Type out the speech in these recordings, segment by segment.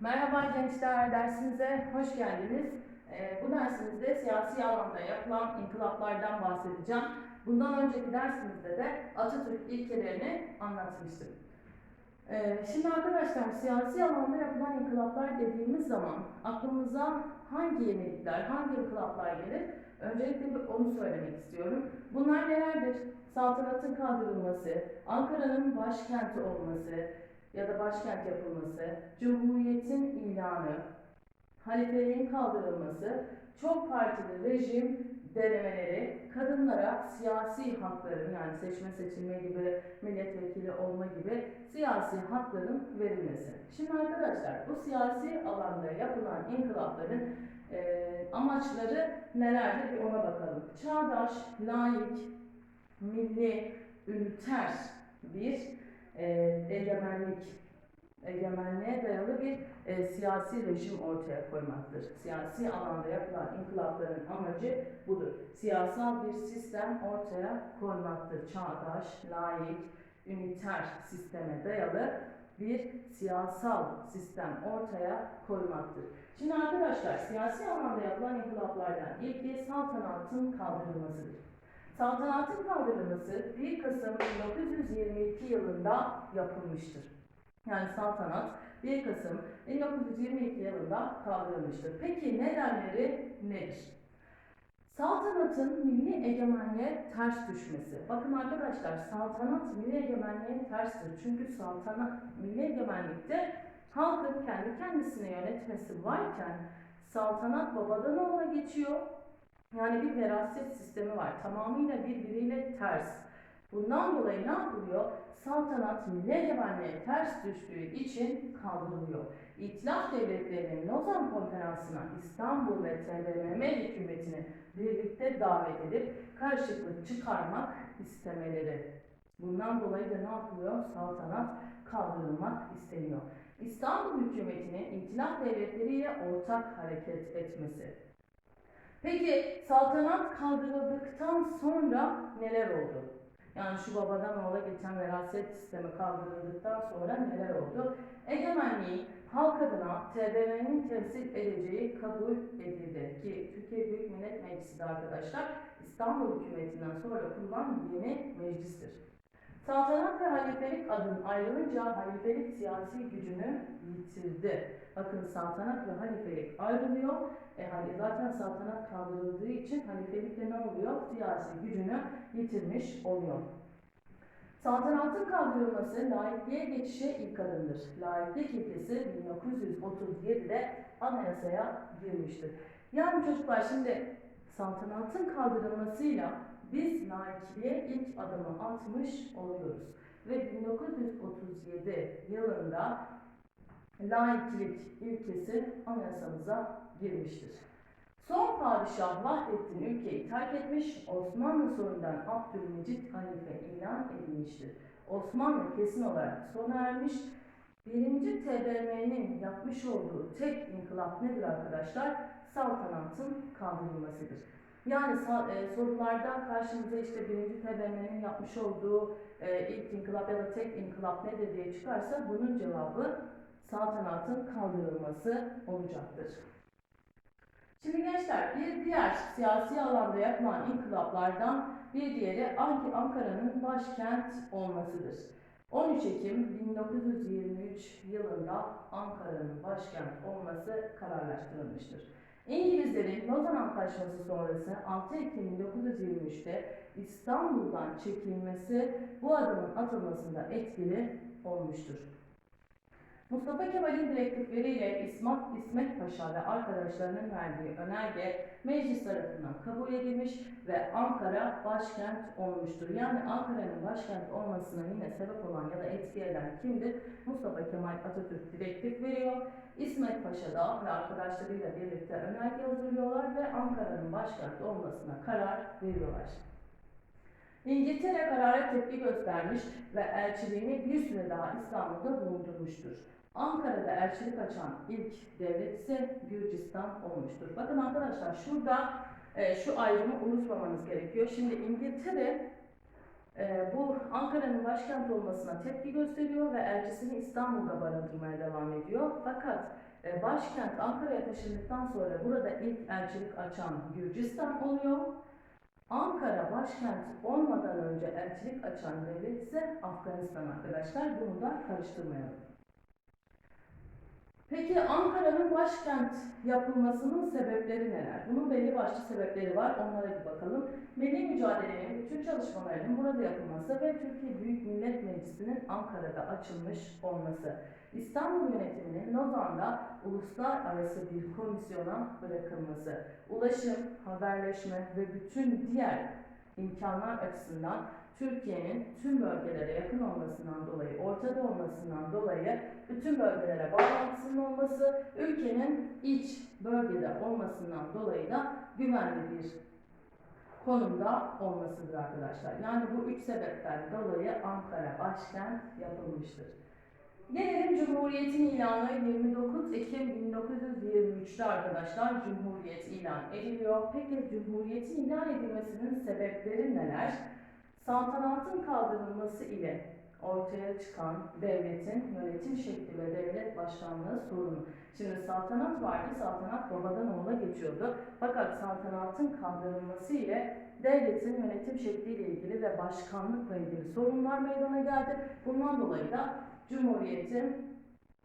Merhaba gençler, dersimize hoş geldiniz. Ee, bu dersimizde siyasi alanda yapılan inkılaplardan bahsedeceğim. Bundan önceki dersimizde de Atatürk ilkelerini anlatmıştım. Ee, şimdi arkadaşlar siyasi alanda yapılan inkılaplar dediğimiz zaman aklımıza hangi yenilikler, hangi inkılaplar gelir? Öncelikle onu söylemek istiyorum. Bunlar nelerdir? Saltanatın kaldırılması, Ankara'nın başkenti olması, ya da başkent yapılması, Cumhuriyet'in ilanı, halifeliğin kaldırılması, çok partili rejim denemeleri, kadınlara siyasi hakların yani seçme seçilme gibi, milletvekili olma gibi siyasi hakların verilmesi. Şimdi arkadaşlar bu siyasi alanda yapılan inkılapların eee, amaçları nelerdir bir ona bakalım. Çağdaş, layık, milli, üniter bir e, egemenlik, egemenliğe dayalı bir e, siyasi rejim ortaya koymaktır. Siyasi alanda yapılan inkılapların amacı budur. Siyasal bir sistem ortaya koymaktır. Çağdaş, layık, üniter sisteme dayalı bir siyasal sistem ortaya koymaktır. Şimdi arkadaşlar siyasi alanda yapılan inkılaplardan ilki saltanatın kaldırılmasıdır. Saltanatın kaldırılması 1 Kasım 1922 yılında yapılmıştır. Yani saltanat 1 Kasım 1922 yılında kaldırılmıştır. Peki nedenleri nedir? Saltanatın milli egemenliğe ters düşmesi. Bakın arkadaşlar saltanat milli egemenliğe terstir. Çünkü saltanat milli egemenlikte halkın kendi kendisine yönetmesi varken saltanat babadan oğula geçiyor. Yani bir veraset sistemi var. Tamamıyla birbiriyle ters. Bundan dolayı ne yapılıyor? Saltanat egemenliğe ters düştüğü için kaldırılıyor. İtilaf devletlerinin Lozan Konferansı'na İstanbul ve TBMM hükümetini birlikte davet edip karışıklık çıkarmak istemeleri. Bundan dolayı da ne yapılıyor? Saltanat kaldırılmak isteniyor. İstanbul hükümetinin İtilaf devletleriyle ortak hareket etmesi. Peki saltanat kaldırıldıktan sonra neler oldu? Yani şu babadan oğula geçen veraset sistemi kaldırıldıktan sonra neler oldu? Egemenliği halk adına TBMM'nin temsil edeceği kabul edildi ki Türkiye Büyük Millet Meclisi de arkadaşlar İstanbul hükümetinden sonra kurulan yeni meclistir. Saltanat ve halifelik adın ayrılınca halifelik siyasi gücünü yitirdi. Bakın saltanat ve halifelik ayrılıyor. E, hani zaten saltanat kaldırıldığı için halifelik de ne oluyor? Siyasi gücünü yitirmiş oluyor. Saltanatın kaldırılması laikliğe geçişe ilk adımdır. Laiklik ilkesi 1937'de anayasaya girmiştir. Yani çocuklar şimdi saltanatın kaldırılmasıyla biz laikliğe ilk adımı atmış oluyoruz. Ve 1937 yılında laiklik ilkesi anayasamıza girmiştir. Son padişah Vahdettin ülkeyi terk etmiş, Osmanlı soyundan Abdülmecit halife ilan edilmiştir. Osmanlı kesin olarak sona ermiş. Birinci TBMM'nin yapmış olduğu tek inkılap nedir arkadaşlar? Saltanatın kaldırılmasıdır. Yani e, sorularda karşımıza işte birinci TBMM'nin yapmış olduğu e, ilk inkılap ya da tek inkılap nedir diye çıkarsa bunun cevabı saltanatın kaldırılması olacaktır. Şimdi gençler bir diğer siyasi alanda yapılan inkılaplardan bir diğeri Ank- Ankara'nın başkent olmasıdır. 13 Ekim 1923 yılında Ankara'nın başkent olması kararlaştırılmıştır. İngilizlerin Lozan Antlaşması sonrası 6 Ekim 1923'te İstanbul'dan çekilmesi bu adımın atılmasında etkili olmuştur. Mustafa Kemal'in direktifleriyle İsmet, İsmet Paşa ve arkadaşlarının verdiği önerge meclis tarafından kabul edilmiş ve Ankara başkent olmuştur. Yani Ankara'nın başkent olmasına yine sebep olan ya da etki eden kimdir? Mustafa Kemal Atatürk direktif veriyor. İsmet Paşa da ve arkadaşlarıyla birlikte önerge hazırlıyorlar ve Ankara'nın başkent olmasına karar veriyorlar. İngiltere karara tepki göstermiş ve elçiliğini bir süre daha İstanbul'da bulundurmuştur. Ankara'da elçilik açan ilk devlet ise Gürcistan olmuştur. Bakın arkadaşlar şurada e, şu ayrımı unutmamanız gerekiyor. Şimdi İngiltere e, bu Ankara'nın başkent olmasına tepki gösteriyor ve elçisini İstanbul'da barındırmaya devam ediyor. Fakat e, başkent Ankara'ya taşındıktan sonra burada ilk elçilik açan Gürcistan oluyor. Ankara başkent olmadan önce elçilik açan devlet ise Afganistan arkadaşlar. Bunu da karıştırmayalım. Peki Ankara'nın başkent yapılmasının sebepleri neler? Bunun belli başlı sebepleri var. Onlara bir bakalım. Milli mücadelenin bütün çalışmalarının burada yapılması ve Türkiye Büyük Millet Meclisi'nin Ankara'da açılmış olması. İstanbul yönetiminin Lozan'da uluslararası bir komisyona bırakılması. Ulaşım, haberleşme ve bütün diğer imkanlar açısından Türkiye'nin tüm bölgelere yakın olmasından dolayı, ortada olmasından dolayı bütün bölgelere bağlantısının olması, ülkenin iç bölgede olmasından dolayı da güvenli bir konumda olmasıdır arkadaşlar. Yani bu üç sebepten dolayı Ankara başkent yapılmıştır. Gelelim Cumhuriyet'in ilanı 29 Ekim 1923'te arkadaşlar Cumhuriyet ilan ediliyor. Peki Cumhuriyet'in ilan edilmesinin sebepleri neler? Saltanatın kaldırılması ile ortaya çıkan devletin yönetim şekli ve devlet başkanlığı sorunu. Şimdi saltanat vardı, saltanat babadan oğula geçiyordu. Fakat saltanatın kaldırılması ile devletin yönetim şekliyle ilgili ve başkanlıkla ilgili sorunlar meydana geldi. Bundan dolayı da Cumhuriyet'in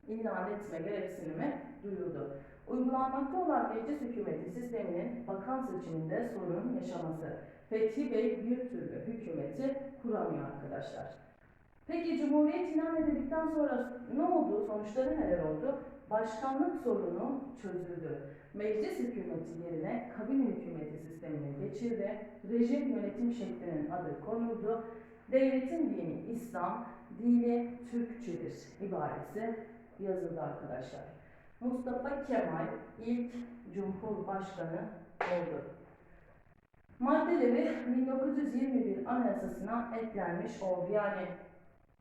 ilan etme gereksinimi duyuldu. Uygulanmakta olan meclis hükümeti sisteminin bakan seçiminde sorun yaşaması. Fethi Bey bir türlü hükümeti kuramıyor arkadaşlar. Peki Cumhuriyet ilan edildikten sonra ne oldu? Sonuçları neler oldu? Başkanlık sorunu çözüldü. Meclis hükümeti yerine kabine hükümeti sistemine geçildi. Rejim yönetim şeklinin adı konuldu. Devletin dini İslam, dini Türkçedir ibaresi yazıldı arkadaşlar. Mustafa Kemal ilk Cumhurbaşkanı oldu. Maddeleri 1921 Anayasasına eklenmiş oldu. Yani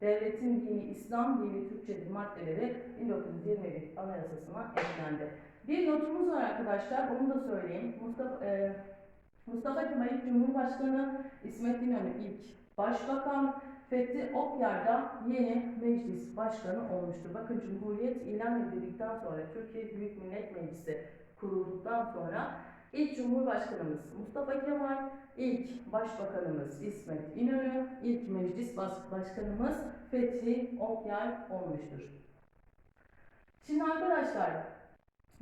devletin dini İslam, dini Türkçedir maddeleri 1921 Anayasasına eklendi. Bir notumuz var arkadaşlar, onu da söyleyeyim. Mustafa, e, Mustafa Kemal Cumhurbaşkanı, İsmet İnönü ilk Başbakan, Fethi Okyar da yeni meclis başkanı olmuştur. Bakın Cumhuriyet ilan edildikten sonra Türkiye Büyük Millet Meclisi kurulduktan sonra ilk Cumhurbaşkanımız Mustafa Kemal, ilk Başbakanımız İsmet İnönü, ilk Meclis Baş- Başkanımız Fethi Okyar olmuştur. Şimdi arkadaşlar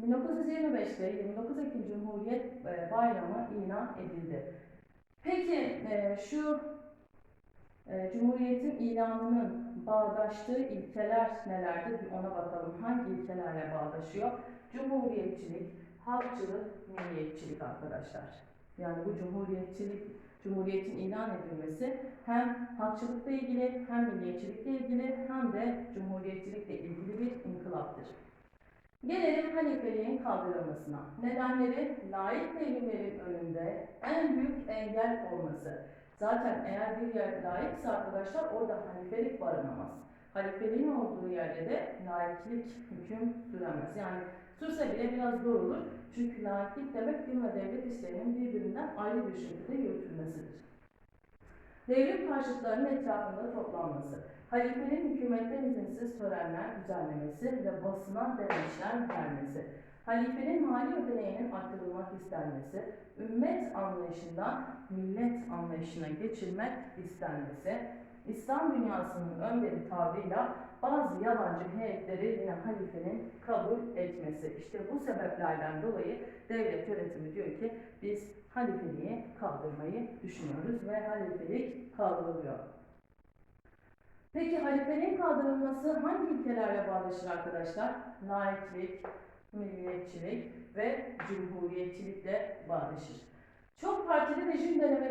1925'te 29 Ekim Cumhuriyet e, Bayramı ilan edildi. Peki e, şu e, Cumhuriyet'in ilanının bağdaştığı ilkeler nelerdir? Bir ona bakalım. Hangi ilkelerle bağdaşıyor? Cumhuriyetçilik, halkçılık, milliyetçilik arkadaşlar. Yani bu cumhuriyetçilik, Cumhuriyet'in ilan edilmesi hem halkçılıkla ilgili, hem milliyetçilikle ilgili, hem de cumhuriyetçilikle ilgili bir inkılaptır. Gelelim halifeliğin kaldırılmasına. Nedenleri layık devrimlerin önünde en büyük engel olması. Zaten eğer bir yer layıksa arkadaşlar orada halifelik barınamaz. Halifeliğin olduğu yerde de laiklik hüküm süremez. Yani sürse bile biraz zor olur. Çünkü laiklik demek din ve devlet işlerinin birbirinden ayrı bir şekilde yürütülmesidir. Devrim karşıtlarının etrafında toplanması. Halifenin hükümetten izinsiz törenler düzenlemesi ve basına demeçler vermesi. Halifenin mali ödeneğinin arttırılmak istenmesi, ümmet anlayışından millet anlayışına geçilmek istenmesi, İslam dünyasının önderi tavrıyla bazı yabancı heyetleri yine halifenin kabul etmesi. İşte bu sebeplerden dolayı devlet yönetimi diyor ki biz halifeliği kaldırmayı düşünüyoruz ve halifelik kaldırılıyor. Peki halifeliğin kaldırılması hangi ilkelerle bağdaşır arkadaşlar? Laiklik, milliyetçilik ve cumhuriyetçilikle bağdaşır.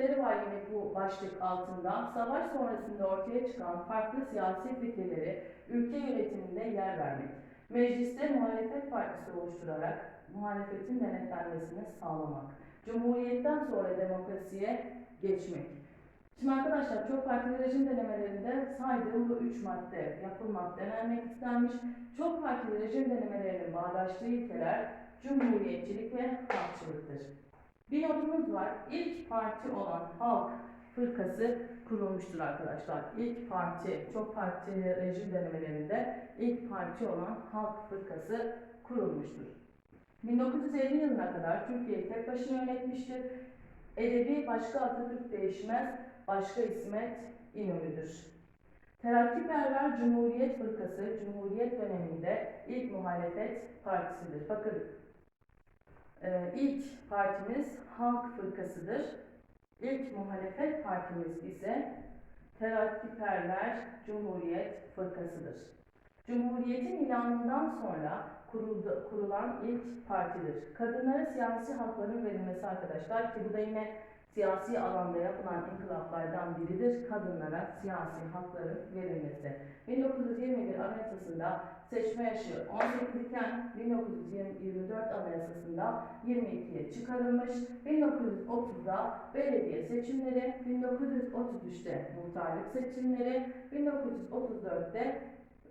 Denemeleri var yine bu başlık altında. Savaş sonrasında ortaya çıkan farklı siyasi fikirleri ülke yönetiminde yer vermek. Mecliste muhalefet partisi oluşturarak muhalefetin denetlenmesini sağlamak. Cumhuriyetten sonra demokrasiye geçmek. Şimdi arkadaşlar çok partili rejim denemelerinde saydığım bu üç madde yapılmak denenmek istenmiş. Çok partili rejim denemelerinin bağdaştığı ilkeler cumhuriyetçilik ve halkçılıktır. Bir notumuz var. İlk parti olan Halk Fırkası kurulmuştur arkadaşlar. İlk parti, çok partili rejim denemelerinde ilk parti olan Halk Fırkası kurulmuştur. 1950 yılına kadar Türkiye'yi tek başına yönetmiştir. Edebi başka Atatürk değişmez, başka İsmet İnönü'dür. Terakkiperver Cumhuriyet Fırkası Cumhuriyet döneminde ilk muhalefet partisidir. Bakın e, ilk partimiz Halk Fırkası'dır. İlk muhalefet partimiz ise Terakkiperver Cumhuriyet Fırkası'dır. Cumhuriyetin ilanından sonra kuruldu, kurulan ilk partidir. Kadınlara siyasi hakların verilmesi arkadaşlar ki bu da yine siyasi alanda yapılan inkılaplardan biridir. Kadınlara siyasi hakların verilmesi. 1921 Anayasası'nda seçme yaşı 18 iken 1924 Anayasası'nda 22'ye çıkarılmış. 1930'da belediye seçimleri, 1933'te muhtarlık seçimleri, 1934'te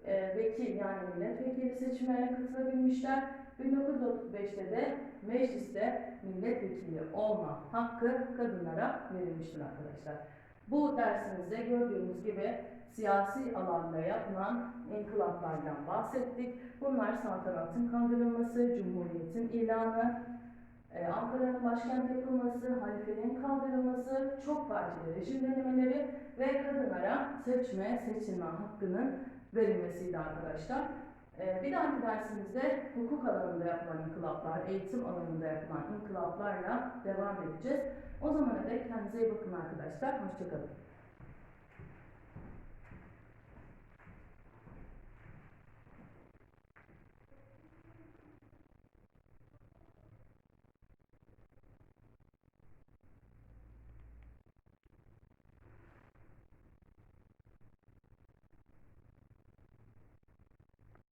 e, vekil yani milletvekili seçimlerine katılabilmişler. 1935'te de mecliste milletvekili olma hakkı kadınlara verilmiştir arkadaşlar. Bu dersimizde gördüğümüz gibi siyasi alanda yapılan inkılaplardan bahsettik. Bunlar saltanatın kaldırılması, cumhuriyetin ilanı, e, Ankara'nın başkent yapılması, halifeliğin kaldırılması, çok partili rejim denemeleri ve kadınlara seçme, seçilme hakkının verilmesiydi arkadaşlar. Ee, bir dahaki dersimizde hukuk alanında yapılan inkılaplar, eğitim alanında yapılan inkılaplarla devam edeceğiz. O zamana dek kendinize iyi bakın arkadaşlar. Hoşçakalın.